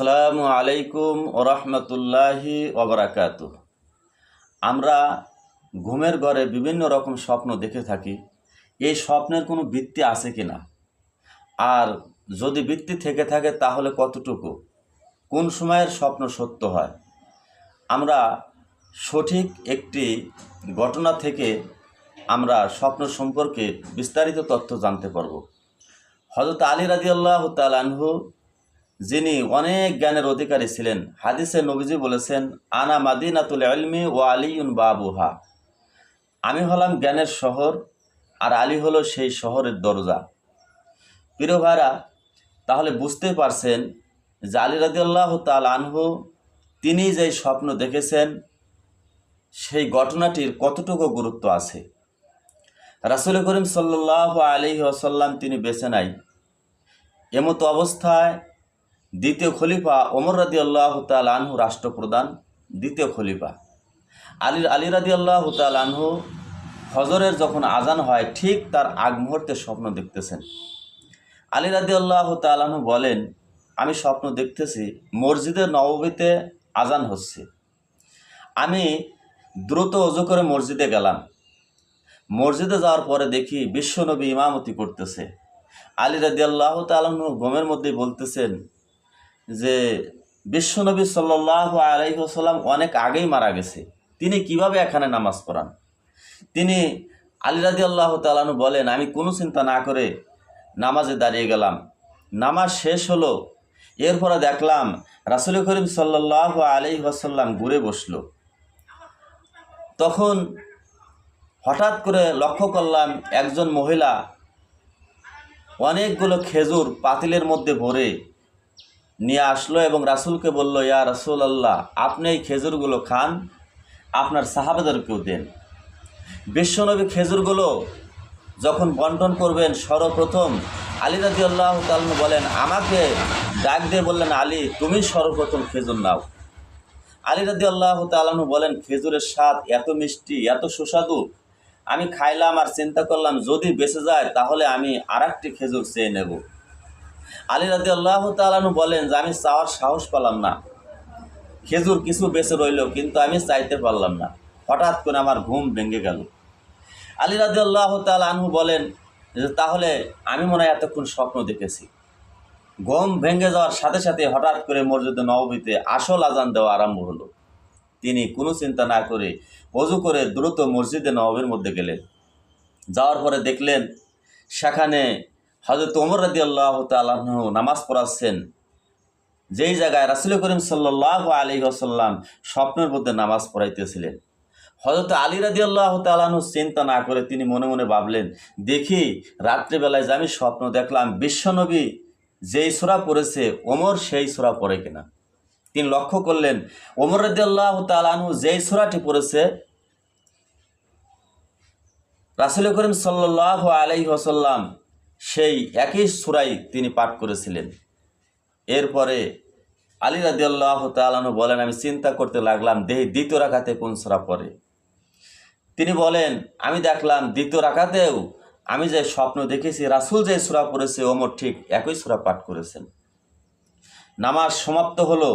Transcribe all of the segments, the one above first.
আসসালামু আলাইকুম ওরহমতুল্লাহি ওবরাকাত আমরা ঘুমের ঘরে বিভিন্ন রকম স্বপ্ন দেখে থাকি, এই স্বপ্নের কোনো ভিত্তি আছে কি না? আর যদি ভিত্তি থেকে থাকে তাহলে কতটুকু? কোন সময়ের স্বপ্ন সত্য হয়? আমরা সঠিক একটি ঘটনা থেকে আমরা স্বপ্ন সম্পর্কে বিস্তারিত তথ্য জানতে পারব। হজরত আলী রাজি আল্লাহ তালানহু যিনি অনেক জ্ঞানের অধিকারী ছিলেন, হাদিসে নবীজি বলেছেন, আনা মাদিনাতুল আলমি ও আলিউন বাবুহা। আমি হলাম জ্ঞানের শহর, আর আলী হলো সেই শহরের দরজা। প্রিয় ভাইরা, তাহলে বুঝতে পারছেন যে আলী রাদিয়াল্লাহ তাল আনহু, তিনি যে স্বপ্ন দেখেছেন, সেই ঘটনাটির কতটুকু গুরুত্ব আছে? রাসুল করিম সাল্লাহ আলি আসাল্লাম তিনি বেছে নাই এমতো অবস্থায় দ্বিতীয় খলিফা ওমর রাদি আল্লাহ তাল আনহু রাষ্ট্রপ্রধান, দ্বিতীয় খলিফা। আলী আলী রাদি আল্লাহ তাল আনহু হজরের যখন আজান হয়, ঠিক তার আগ মুহূর্তে স্বপ্ন দেখতেছেন। আলী রাদি আল্লাহ তালাহু বলেন, আমি স্বপ্ন দেখতেছি মসজিদের নববীতে আজান হচ্ছে। আমি দ্রুত অজু করে মসজিদে গেলাম। মসজিদে যাওয়ার পরে দেখি বিশ্বনবী ইমামতি করতেছে। আলী রাদি আল্লাহ তালাহু ঘুমের মধ্যেই বলতেছেন যে বিশ্বনবী সাল্লাহ আলাইসাল্লাম অনেক আগেই মারা গেছে। তিনি কীভাবে এখানে নামাজ পড়ান? তিনি আলী রাদি আল্লাহ তালাহু বলেন, আমি কোনো চিন্তা না করে নামাজে দাঁড়িয়ে গেলাম। নামাজ শেষ হলো, এরপরে দেখলাম রাসুল করিম সাল্লাহ আলি ওয়াসাল্লাম ঘুরে বসল। তখন হঠাৎ করে লক্ষ্য করলাম একজন মহিলা অনেকগুলো খেজুর পাতিলের মধ্যে ভরে নিয়ে আসলো এবং রাসুলকে বলল, ইয়া রাসুল আল্লাহ আপনি এই খেজুরগুলো খান, আপনার সাহাবেদেরকেও দেন। বিশ্বনবী খেজুরগুলো যখন বন্টন করবেন, সর্বপ্রথম আলী রাজি আল্লাহ তালন বলেন, আমাকে ডাক দিয়ে বললেন, আলী, তুমি সর্বপ্রথম খেজুর নাও। আলী রাজি আল্লাহ তালন বলেন, খেজুরের স্বাদ এত মিষ্টি, এত সুস্বাদু, আমি খাইলাম আর চিন্তা করলাম, যদি বেঁচে যায়, তাহলে আমি আর খেজুর চেয়ে নেব। আলী রাজি আল্লাহ তালু বলেন যে, আমি চাওয়ার সাহস পেলাম না। খেজুর কিছু বেঁচে রইল, কিন্তু আমি চাইতে পারলাম না। হঠাৎ করে আমার ঘুম ভেঙে গেল। আলী রাজি আল্লাহ তাল বলেন যে, তাহলে আমি মনে হয় এতক্ষণ স্বপ্ন দেখেছি। ঘুম ভেঙে যাওয়ার সাথে সাথে হঠাৎ করে মসজিদে নবীতে আসল আজান দেওয়া আরম্ভ হলো। তিনি কোনো চিন্তা না করে অজু করে দ্রুত মসজিদে নবীর মধ্যে গেলেন। যাওয়ার পরে দেখলেন, সেখানে হজরত ওমর রাদি আল্লাহ তালাহ নামাজ পড়াচ্ছেন। যেই জায়গায় রাসুল করিম সাল্লাহ আলী আসাল্লাম স্বপ্নের মধ্যে নামাজ পড়াইতেছিলেন। হজরত আলী রাজি আল্লাহ তালাহু চিন্তা না করে তিনি মনে মনে ভাবলেন, দেখি, রাত্রিবেলায় যে আমি স্বপ্ন দেখলাম বিশ্বনবী যেই সোরা পড়েছে, ওমর সেই সোরা পড়ে কিনা? তিনি লক্ষ্য করলেন, ওমর রাজি আল্লাহ তালাহু যেই সোরাটি পড়েছে, রাসুল করিম সাল্লাহ আলাই আসাল্লাম সেই একই সুরাই তিনি পাঠ করেছিলেন। এরপরে আলী রাজি আল্লাহ তালাহু বলেন, আমি চিন্তা করতে লাগলাম, দেহি দ্বিতীয় রাখাতে কোন সুরা পড়ে? তিনি বলেন, আমি দেখলাম দ্বিতীয় রাখাতেও আমি যে স্বপ্ন দেখেছি, রাসুল যে সুরা পড়েছে, ওমর ঠিক একই সুরা পাঠ করেছেন। নামাজ সমাপ্ত হলো।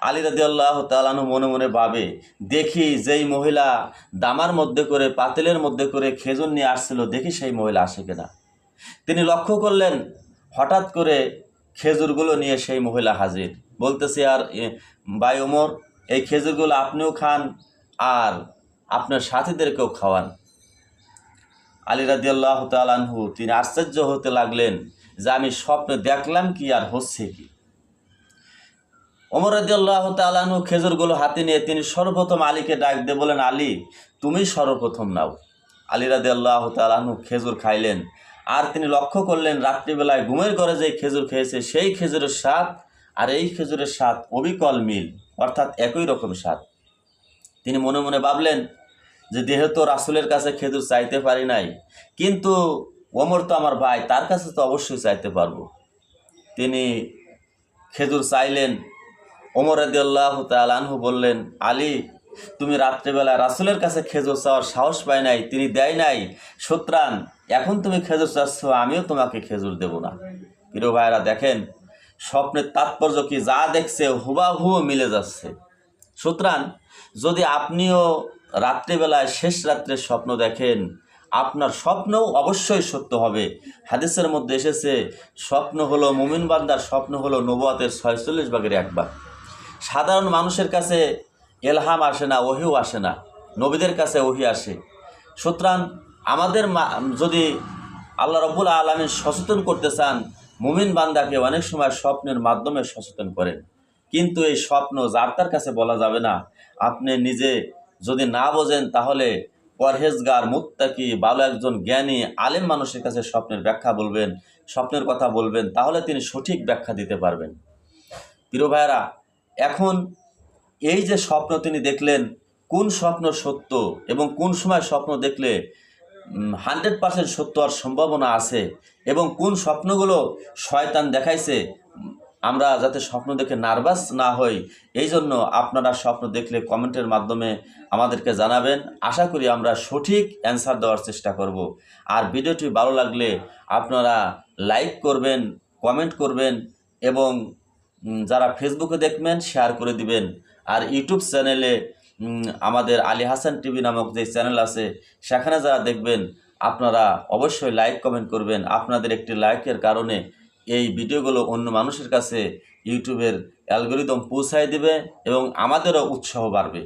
আলী রাজি আল্লাহ তালানু মনে মনে ভাবে, দেখি যেই মহিলা দামার মধ্যে করে, পাতিলের মধ্যে করে খেজুর নিয়ে আসছিল, দেখি সেই মহিলা আসে কিনা? তিনি লক্ষ্য করলেন, হঠাৎ করে খেজুরগুলো নিয়ে সেই মহিলা হাজির। বলতেছে, আর বাই ওমর, এই খেজুরগুলো আপনিও খান আর আপনার সাথীদেরকেও খাওয়ান। আলী রাজি আল্লাহ তালানহু তিনি আশ্চর্য হতে লাগলেন যে আমি স্বপ্নে দেখলাম কি আর হচ্ছে কি। ওমর রাজি আল্লাহ তালানহু খেজুরগুলো হাতে নিয়ে তিনি সর্বপ্রথম আলীকে ডাক দিয়ে বলেন আলী, তুমি সর্বপ্রথম নাও। আলী রাজি আল্লাহ খেজুর খাইলেন। আর তিনি লক্ষ্য করলেন, রাত্রিবেলায় ঘুমের ঘরে যে খেজুর খেয়েছে, সেই খেজুরের স্বাদ আর এই খেজুরের স্বাদ অবিকল মিল, অর্থাৎ একই রকম স্বাদ। তিনি মনে মনে ভাবলেন যে, যেহেতু রাসুলের কাছে খেজুর চাইতে পারি নাই, কিন্তু ওমর তো আমার ভাই, তার কাছে তো অবশ্যই চাইতে পারব। তিনি খেজুর চাইলেন। ওমর আদি আল্লাহ তালানহু বললেন, আলী, তুমি রাত্রেবেলা রাসুলের কাছে খেজুর চাওয়ার সাহস পাই নাই, তিনি দেয় নাই, সুতরাং এখন তুমি খেজুর চাচ্ছ, আমিও তোমাকে খেজুর দেব না। প্রিয় ভাইরা দেখেন, স্বপ্নের তাৎপর্য কি? যা দেখছে, হুবাহু মিলে যাচ্ছে। সুতরাং, যদি আপনিও রাত্রিবেলায়, শেষ রাত্রের স্বপ্ন দেখেন, আপনার স্বপ্নও অবশ্যই সত্য হবে। হাদিসের মধ্যে এসেছে, স্বপ্ন হলো মুমিন বান্দার স্বপ্ন হলো নবুয়াতের ছয়চল্লিশ ভাগের একবার সাধারণ মানুষের কাছে এলহাম আসে না, ওহিও আসে না। নবীদের কাছে ওহি আসে। সুতরাং আমাদের যদি আল্লাহ রবুল আলমী সচেতন করতে চান, মুমিন বান্দাকে অনেক সময় স্বপ্নের মাধ্যমে সচেতন করেন। কিন্তু এই স্বপ্ন যার তার কাছে বলা যাবে না। আপনি নিজে যদি না বোঝেন, তাহলে পরহেজগার, মুত্তাকি, ভালো একজন জ্ঞানী, আলেম মানুষের কাছে স্বপ্নের ব্যাখ্যা বলবেন, স্বপ্নের কথা বলবেন, তাহলে তিনি সঠিক ব্যাখ্যা দিতে পারবেন। প্রিয় ভাইয়েরা, এখন এই যে স্বপ্ন তিনি দেখলেন, কোন স্বপ্ন সত্য এবং কোন সময় স্বপ্ন দেখলে হান্ড্রেড পার্সেন্ট সত্য হওয়ার সম্ভাবনা আছে এবং কোন স্বপ্নগুলো শয়তান দেখাইছে, আমরা যাতে স্বপ্ন দেখে নার্ভাস না হই, এই জন্য আপনারা স্বপ্ন দেখলে কমেন্টের মাধ্যমে আমাদেরকে জানাবেন। আশা করি আমরা সঠিক অ্যান্সার দেওয়ার চেষ্টা করব। আর ভিডিওটি ভালো লাগলে আপনারা লাইক করবেন, কমেন্ট করবেন এবং যারা ফেসবুকে দেখবেন, শেয়ার করে দিবেন। আর ইউটিউব চ্যানেলে আমাদের আলী হাসান টিভি নামক যে চ্যানেল আছে, সেখানে যারা দেখবেন, আপনারা অবশ্যই লাইক, কমেন্ট করবেন। আপনাদের একটি লাইকের কারণে এই ভিডিওগুলো অন্য মানুষের কাছে ইউটিউবের অ্যালগোরিদম পৌঁছায় দেবে এবং আমাদেরও উৎসাহ বাড়বে।